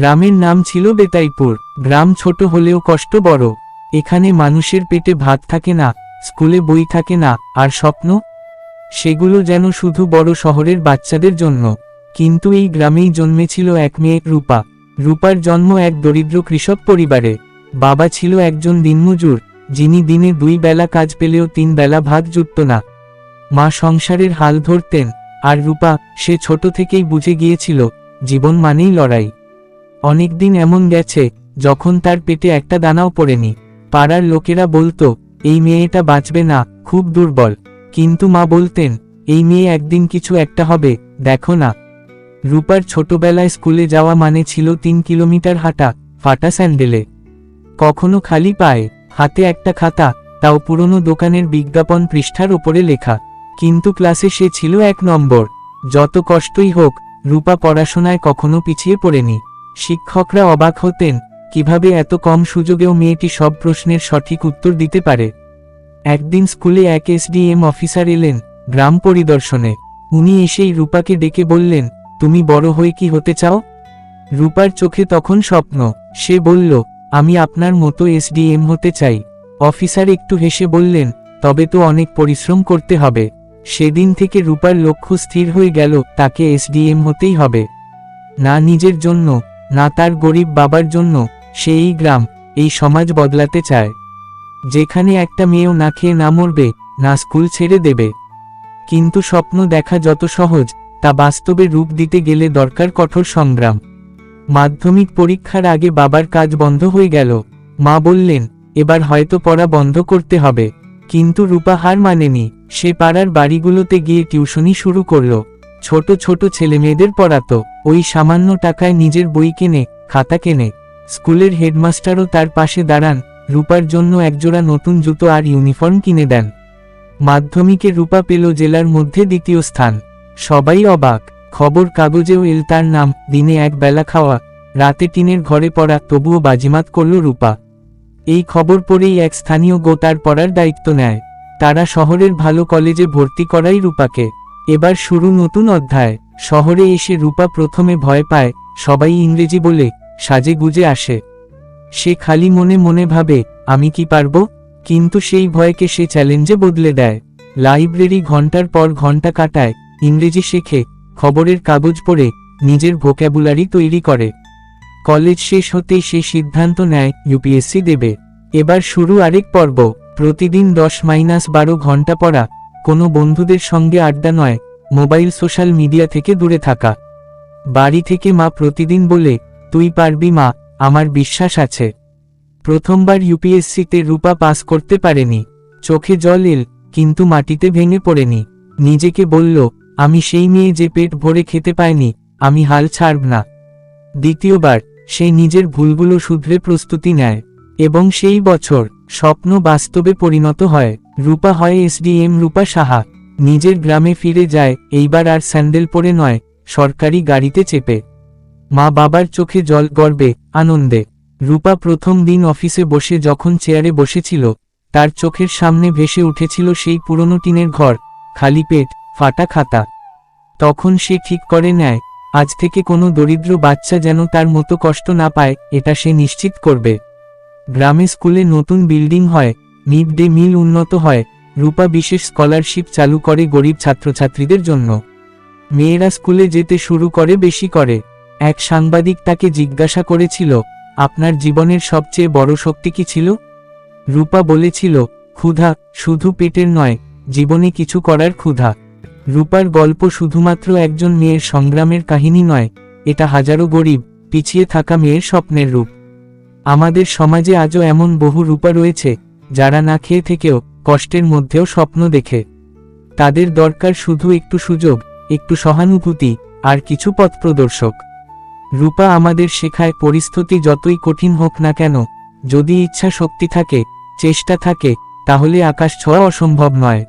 গ্রামের নাম ছিল বেতাইপুর। গ্রাম ছোট হলেও কষ্ট বড়। এখানে মানুষের পেটে ভাত থাকে না, স্কুলে বই থাকে না, আর স্বপ্ন? সেগুলো যেন শুধু বড় শহরের বাচ্চাদের জন্য। কিন্তু এই গ্রামেই জন্মেছিল এক মেয়ে, রূপা। রূপার জন্ম এক দরিদ্র কৃষক পরিবারে। বাবা ছিল একজন দিনমজুর, যিনি দিনে দুই বেলা কাজ পেলেও তিন বেলা ভাত জুটত না। মা সংসারের হাল ধরতেন, আর রূপা সে ছোট থেকেই বুঝে গিয়েছিল, জীবন মানেই লড়াই। অনেকদিন এমন গেছে, যখন তার পেটে একটা দানাও পড়েনি। পাড়ার লোকেরা বলতো, এই মেয়েটা বাঁচবে না, খুব দুর্বল। কিন্তু মা বলতেন, এই মেয়ে একদিন কিছু একটা হবে, দেখো না। রূপার ছোটবেলায় স্কুলে যাওয়া মানে ছিল তিন কিলোমিটার হাঁটা, ফাটা স্যান্ডেলে। কখনো খালি পায়ে, হাতে একটা খাতা, তাও পুরনো দোকানের বিজ্ঞাপন পৃষ্ঠার ওপরে লেখা। কিন্তু ক্লাসে সে ছিল এক নম্বর। যত কষ্টই হোক, রূপা পড়াশোনায় কখনো পিছিয়ে পড়েনি। শিক্ষকরা অবাক হতেন, কীভাবে এত কম সুযোগেও মেয়েটি সব প্রশ্নের সঠিক উত্তর দিতে পারে। একদিন স্কুলে এক এসডিএম অফিসার এলেন, গ্রাম পরিদর্শনে। উনি এসেই রূপাকে ডেকে বললেন, তুমি বড় হয়ে কি হতে চাও? রূপার চোখে তখন স্বপ্ন। সে বলল, আমি আপনার মতো এসডিএম হতে চাই। অফিসার একটু হেসে বললেন, তবে তো অনেক পরিশ্রম করতে হবে। সেদিন থেকে রূপার লক্ষ্য স্থির হয়ে গেল, তাকে এসডিএম হতেই হবে। না নিজের জন্য না তার গরিব বাবার জন্য, সে এই গ্রাম, এই সমাজ বদলাতে চায়। যেখানে একটা মেয়েও না খেয়ে না মরবে, না স্কুল ছেড়ে দেবে। কিন্তু স্বপ্ন দেখা যত সহজ, তা বাস্তবে রূপ দিতে গেলে দরকার কঠোর সংগ্রাম। মাধ্যমিক পরীক্ষার আগে বাবার কাজ বন্ধ হয়ে গেল। মা বললেন, এবার হয়তো পড়া বন্ধ করতে হবে। কিন্তু রূপা হার মানেনি। সে পাড়ার বাড়িগুলোতে গিয়ে টিউশনি শুরু করল। ছোট ছোট ছেলেমেয়েদের পড়াতো। ওই সামান্য টাকায় নিজের বই কেনে, খাতা কেনে। স্কুলের হেডমাস্টারও তার পাশে দাঁড়ান, রূপার জন্য একজোড়া নতুন জুতো আর ইউনিফর্ম কিনে দেন। মাধ্যমিকে রূপা পেল জেলার মধ্যে দ্বিতীয় স্থান। সবাই অবাক। খবর কাগজেও এল তার নাম, দিনে এক বেলা খাওয়া। রাতে টিনের ঘরে পড়া, তবুও বাজিমাত করল রূপা। এই খবর পড়েই এক স্থানীয় গো তার পড়ার দায়িত্ব নেয়। তারা শহরের ভালো কলেজে ভর্তি করাই রূপাকে। এবার শুরু নতুন অধ্যায়। শহরে এসে রূপা প্রথমে ভয় পায়, সবাই ইংরেজি বলে, সাজে গুজে আসে। সে খালি মনে মনে ভাবে, আমি কি পারব? কিন্তু সেই ভয়কে সে চ্যালেঞ্জে বদলে দেয়। লাইব্রেরি ঘণ্টার পর ঘণ্টা কাটায়, ইংরেজি শেখে, খবরের কাগজ পড়ে, নিজের ভোক্যাবুলারি তৈরি করে। কলেজ শেষ হতেই সে সিদ্ধান্ত নেয়, ইউপিএসসি দেবে। এবার শুরু আরেক পর্ব, প্রতিদিন দশ মাইনাস বারো ঘণ্টা পড়া কোনো বন্ধুদের সঙ্গে আড্ডা নয়, মোবাইল সোশ্যাল মিডিয়া থেকে দূরে থাকা। বাড়ি থেকে মা প্রতিদিন বলে, তুই পারবি মা, আমার বিশ্বাস আছে। প্রথমবার ইউপিএসসিতে রূপা পাস করতে পারেনি। চোখে জল এল, কিন্তু মাটিতে ভেঙে পড়েনি। নিজেকে বলল, আমি সেই মেয়ে যে পেট ভরে খেতে পায়নি, আমি হাল ছাড়ব না। দ্বিতীয়বার, সে নিজের ভুলগুলো শুধরে প্রস্তুতি নেয়। এবং সেই বছর স্বপ্ন বাস্তবে পরিণত হয়। রূপা হয় এসডিএম রূপা সাহা। নিজের গ্রামে ফিরে যায়, এইবার আর স্যান্ডেল পরে নয়, সরকারি গাড়িতে চেপে। মা বাবার চোখে জল গর্বে, আনন্দে। রূপা প্রথম দিন অফিসে বসে যখন চেয়ারে বসেছিল, তার চোখের সামনে ভেসে উঠেছিল সেই পুরনো টিনের ঘর, খালি পেট, ফাটা খাতা। তখন সে ঠিক করে নেয়, আজ থেকে কোনো দরিদ্র বাচ্চা যেন তার মতো কষ্ট না পায়, এটা সে নিশ্চিত করবে। গ্রামে স্কুলে নতুন বিল্ডিং হয়, মিড ডে মিল উন্নত হয়, রূপা বিশেষ স্কলারশিপ চালু করে গরিব ছাত্রছাত্রীদের জন্য। মেয়েরা স্কুলে যেতে শুরু করে বেশি করে। এক সাংবাদিক তাকে জিজ্ঞাসা করেছিল, আপনার জীবনের সবচেয়ে বড় শক্তি কি ছিল? রূপা বলেছিল, ক্ষুধা, শুধু পেটের নয়, জীবনে কিছু করার ক্ষুধা। রূপার গল্প শুধুমাত্র একজন মেয়ের সংগ্রামের কাহিনী নয়, এটা হাজারো গরিব, পিছিয়ে থাকা মেয়ের স্বপ্নের রূপ। আমাদের সমাজে আজও এমন বহু রূপা রয়েছে, যারা না খেয়ে থেকেও কষ্টের মধ্যেও স্বপ্ন দেখে। তাদের দরকার শুধু একটু সুযোগ, একটু সহানুভূতি, আর কিছু পথ প্রদর্শক। রূপা আমাদের শেখায় পরিস্থিতি যতই কঠিন হোক না কেন, যদি ইচ্ছা শক্তি থাকে, চেষ্টা থাকে, তাহলে আকাশ ছোঁয়া অসম্ভব নয়।